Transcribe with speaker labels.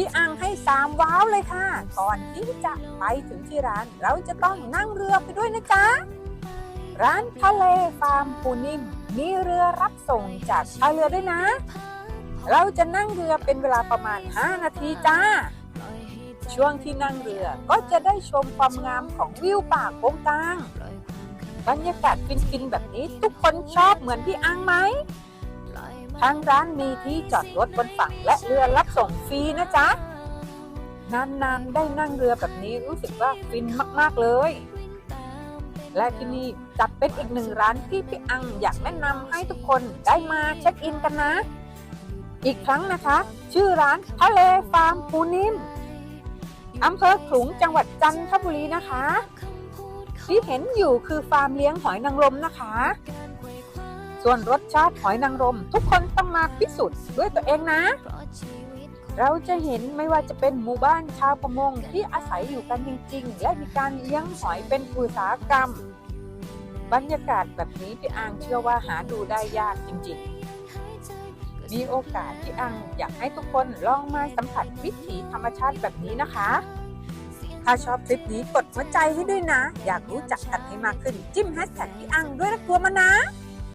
Speaker 1: พี่อังให้สามว้าวเลยค่ะ ก่อนที่จะไปถึงที่ร้าน เราจะต้องนั่งเรือไปด้วยนะจ๊ะ ร้านทะเลฟาร์มปูนิ่ม มีเรือรับส่งจากท่าเรือด้วยนะ เราจะนั่งเรือเป็นเวลาประมาณ 5 นาทีจ้า ช่วงที่นั่งเรือก็จะได้ชมความงามของวิวป่าโกงกลางบรรยากาศฟินๆแบบนี้ทุกคนชอบเหมือนพี่อังไหม ทางร้านมีที่จอดรถบนฝั่งและเรือรับส่งฟรีนะจ๊ะ นานๆ ได้นั่งเรือแบบนี้รู้สึกว่าฟินมากๆเลย และที่นี่จัดเป็นอีกหนึ่งร้านที่พี่อังอยากแนะนำให้ทุกคนได้มาเช็คอินกันนะ อีกครั้งนะคะ ชื่อร้านทะเลฟาร์มปูนิ่มอำเภอขลุงจังหวัดจันทบุรีนะคะ ที่เห็นอยู่คือฟาร์มเลี้ยงหอยนางรมนะคะ ส่วนรสชาติหอยนางรม ทุกคนต้องมาพิสูจน์ด้วยตัวเองนะ เราจะเห็นไม่ว่าจะเป็นหมู่บ้านชาวประมงที่อาศัยอยู่กันจริงๆ และมีการเลี้ยงหอยเป็นอุตสาหกรรม บรรยากาศแบบนี้พี่อังเชื่อว่าหาดูได้ยากจริงๆ มีโอกาสพี่อังอยากให้ทุกคนลองมาสัมผัสวิถีธรรมชาติแบบนี้นะคะถ้าชอบคลิปนี้กดหัวใจให้ด้วยนะ อยากรู้จักกันให้มากขึ้น จิ้มแฮชแท็กพี่อังด้วยนะกลัวมานะ